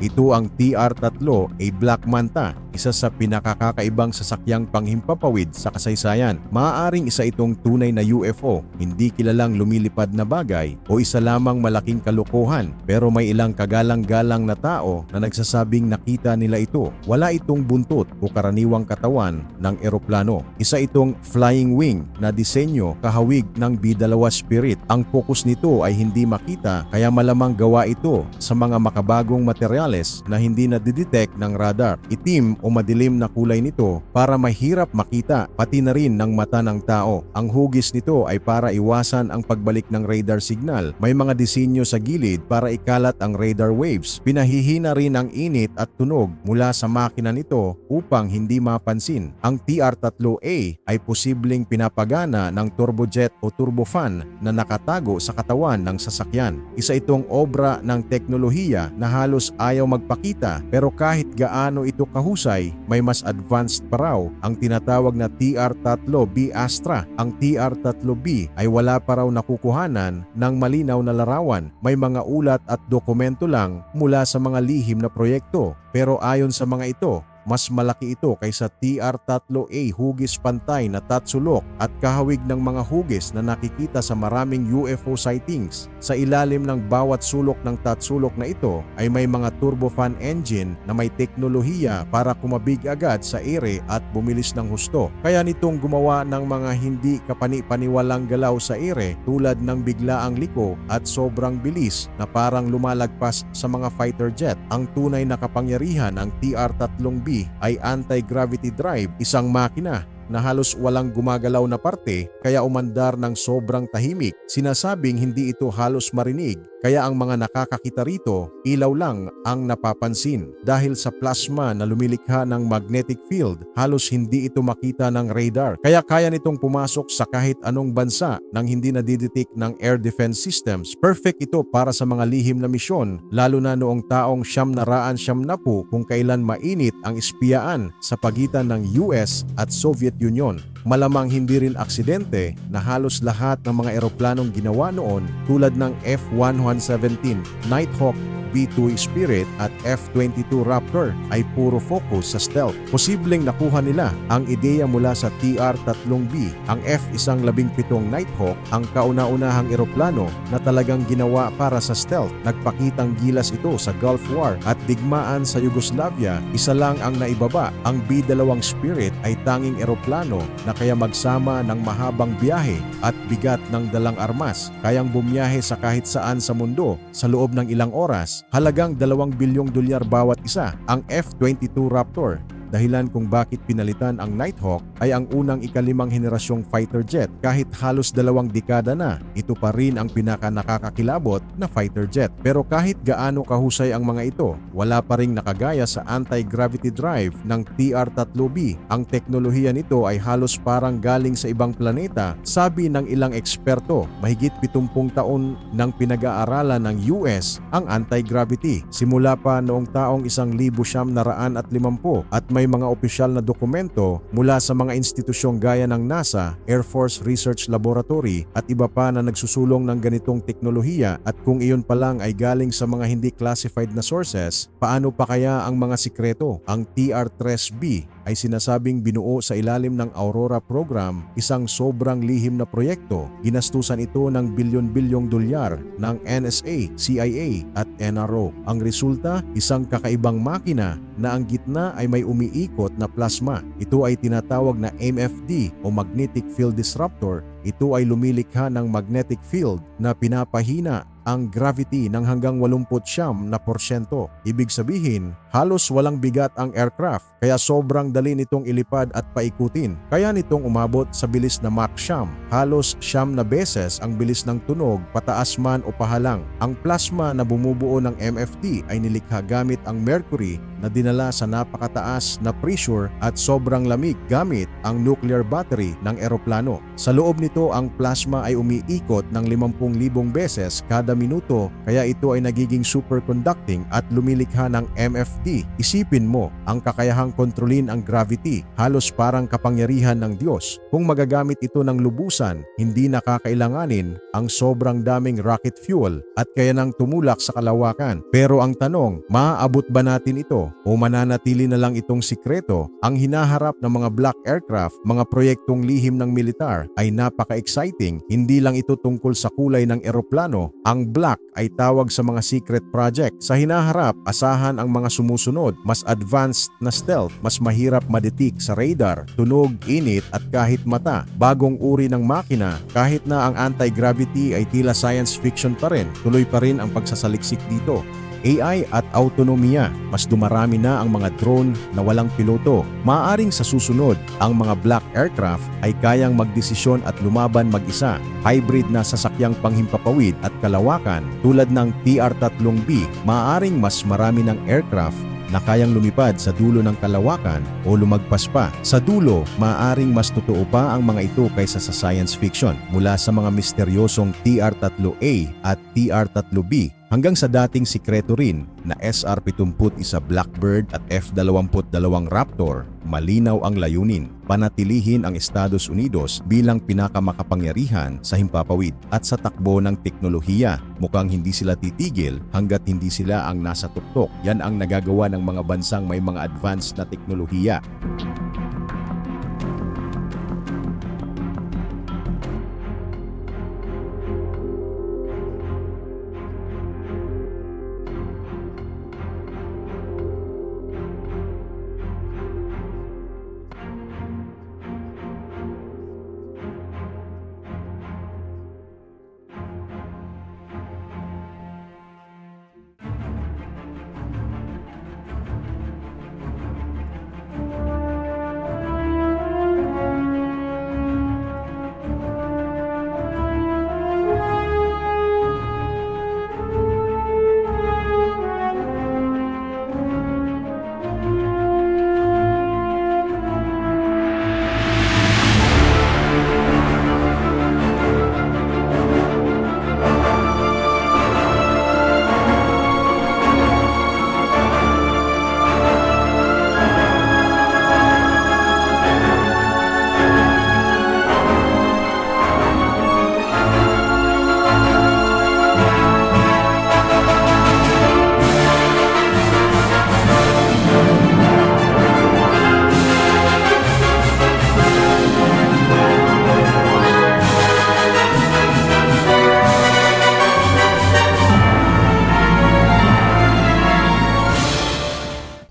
Ito ang TR-3, a Black Manta, isa sa pinakakakaibang sasakyang panghimpapawid sa kasaysayan. Maaaring isa itong tunay na UFO, hindi kilalang lumilipad na bagay o isa lamang malaking kalokohan pero may ilang kagalang-galang na tao na nagsasabing nakita nila ito. Wala itong buntot o karaniwang katawan ng eroplano. Isa itong flying wing na disenyo kahawig ng B-2 Spirit. Ang focus nito ay hindi makita kaya malamang gawa ito sa mga makabagong materyales na hindi nadidetect ng radar. Itim o madilim na kulay nito para mahirap makita pati na rin ng mata ng tao. Ang hugis nito ay para iwasan ang pagbalik ng radar signal. May mga disenyo sa gilid para ikalat ang radar waves. Pinahihina rin ang init at tunog mula sa makina nito upang hindi mapansin. Ang TR-3A ay posibleng pinapagana ng turbojet o turbofan na nakatago sa katawan ng sasakyan. Isa itong obra ng teknolohiya na halos ayaw magpakita pero kahit gaano ito kahusay, may mas advanced pa raw ang tinatawag na TR-3B Astra. Ang TR-3B ay wala pa raw nakukuhanan ng malinaw na larawan. May mga ulat at dokumento lang mula sa mga lihim na proyekto. Pero ayon sa mga ito, mas malaki ito kaysa TR-3A hugis pantay na tatsulok at kahawig ng mga hugis na nakikita sa maraming UFO sightings. Sa ilalim ng bawat sulok ng tatsulok na ito ay may mga turbofan engine na may teknolohiya para kumabig agad sa ere at bumilis ng husto. Kaya nitong gumawa ng mga hindi kapani-paniwalang galaw sa ere tulad ng biglaang liko at sobrang bilis na parang lumalagpas sa mga fighter jet. Ang tunay na kapangyarihan ng TR-3B ay anti-gravity drive, isang makina na halos walang gumagalaw na parte kaya umandar ng sobrang tahimik. Sinasabing hindi ito halos marinig kaya ang mga nakakakita rito ilaw lang ang napapansin. Dahil sa plasma na lumilikha ng magnetic field, halos hindi ito makita ng radar. Kaya kaya nitong pumasok sa kahit anong bansa nang hindi nadidetect ng air defense systems. Perfect ito para sa mga lihim na misyon lalo na noong taong siyam na raan siyam na po kung kailan mainit ang espiyaan sa pagitan ng US at Soviet Union. Malamang hindi rin aksidente na halos lahat ng mga eroplanong ginawa noon tulad ng F-117 Nighthawk B-2 Spirit at F-22 Raptor ay puro focus sa stealth. Posibleng nakuha nila ang ideya mula sa TR-3B. Ang F-117 Nighthawk ang kauna-unahang eroplano na talagang ginawa para sa stealth. Nagpakitang gilas ito sa Gulf War at digmaan sa Yugoslavia, isa lang ang naibaba. Ang B-2 Spirit ay tanging eroplano na kaya magsama ng mahabang biyahe at bigat ng dalang armas. Kayang bumiyahe sa kahit saan sa mundo sa loob ng ilang oras halagang 2 bilyong dolyar bawat isa ang F-22 Raptor. Dahilan kung bakit pinalitan ang Nighthawk ay ang unang ikalimang henerasyong fighter jet. Kahit halos dalawang dekada na, ito pa rin ang pinaka nakakakilabot na fighter jet. Pero kahit gaano kahusay ang mga ito, wala pa ring nakagaya sa anti-gravity drive ng TR-3B. Ang teknolohiya nito ay halos parang galing sa ibang planeta. Sabi ng ilang eksperto, mahigit 70 taon nang pinag-aaralan ng US ang anti-gravity. Simula pa noong taong 1950 at may mga opisyal na dokumento mula sa mga institusyong gaya ng NASA, Air Force Research Laboratory at iba pa na nagsusulong ng ganitong teknolohiya at kung iyon pa lang ay galing sa mga hindi classified na sources, paano pa kaya ang mga sikreto? Ang TR-3B ay sinasabing binuo sa ilalim ng Aurora Program, isang sobrang lihim na proyekto. Ginastusan ito ng bilyon-bilyong dolyar ng NSA, CIA at NRO. Ang resulta, isang kakaibang makina na ang gitna ay may umiikot na plasma. Ito ay tinatawag na MFD o Magnetic Field Disruptor. Ito ay lumilikha ng magnetic field na pinapahina ang gravity ng hanggang 89 na porsyento. Ibig sabihin, halos walang bigat ang aircraft kaya sobrang dali nitong ilipad at paikutin. Kaya nitong umabot sa bilis na Mach siyam. Halos siyam na beses ang bilis ng tunog pataas man o pahalang. Ang plasma na bumubuo ng MFD ay nilikha gamit ang mercury na dinala sa napakataas na pressure at sobrang lamig gamit ang nuclear battery ng eroplano. Sa loob nito nito ang plasma ay umiikot ng 50,000 beses kada minuto kaya ito ay nagiging superconducting at lumilikha ng MFT. Isipin mo, ang kakayahang kontrolin ang gravity, halos parang kapangyarihan ng Diyos. Kung magagamit ito ng lubusan, hindi nakakailanganin ang sobrang daming rocket fuel at kaya nang tumulak sa kalawakan. Pero ang tanong, maaabot ba natin ito o mananatili na lang itong sikreto? Ang hinaharap ng mga black aircraft, mga proyektong lihim ng militar ay napaka-exciting. Hindi lang ito tungkol sa kulay ng eroplano. Ang black ay tawag sa mga secret project. Sa hinaharap, asahan ang mga sumusunod. Mas advanced na stealth, mas mahirap madetik sa radar, tunog, init at kahit mata. Bagong uri ng makina, kahit na ang anti-gravity ay tila science fiction pa rin, tuloy pa rin ang pagsasaliksik dito. AI at autonomiya, mas dumarami na ang mga drone na walang piloto. Maaring sa susunod, ang mga black aircraft ay kayang magdesisyon at lumaban mag-isa. Hybrid na sasakyang panghimpapawid at kalawakan tulad ng TR-3B, maaring mas marami ng aircraft na kayang lumipad sa dulo ng kalawakan o lumagpas pa. Sa dulo, maaaring mas totoo pa ang mga ito kaysa sa science fiction mula sa mga misteryosong TR-3A at TR-3B hanggang sa dating sikreto rin na SR-71 Blackbird at F-22 Raptor, malinaw ang layunin, panatilihin ang Estados Unidos bilang pinakamakapangyarihan sa himpapawid at sa takbo ng teknolohiya. Mukhang hindi sila titigil hanggat hindi sila ang nasa tuktok. Yan ang nagagawa ng mga bansang may mga advanced na teknolohiya.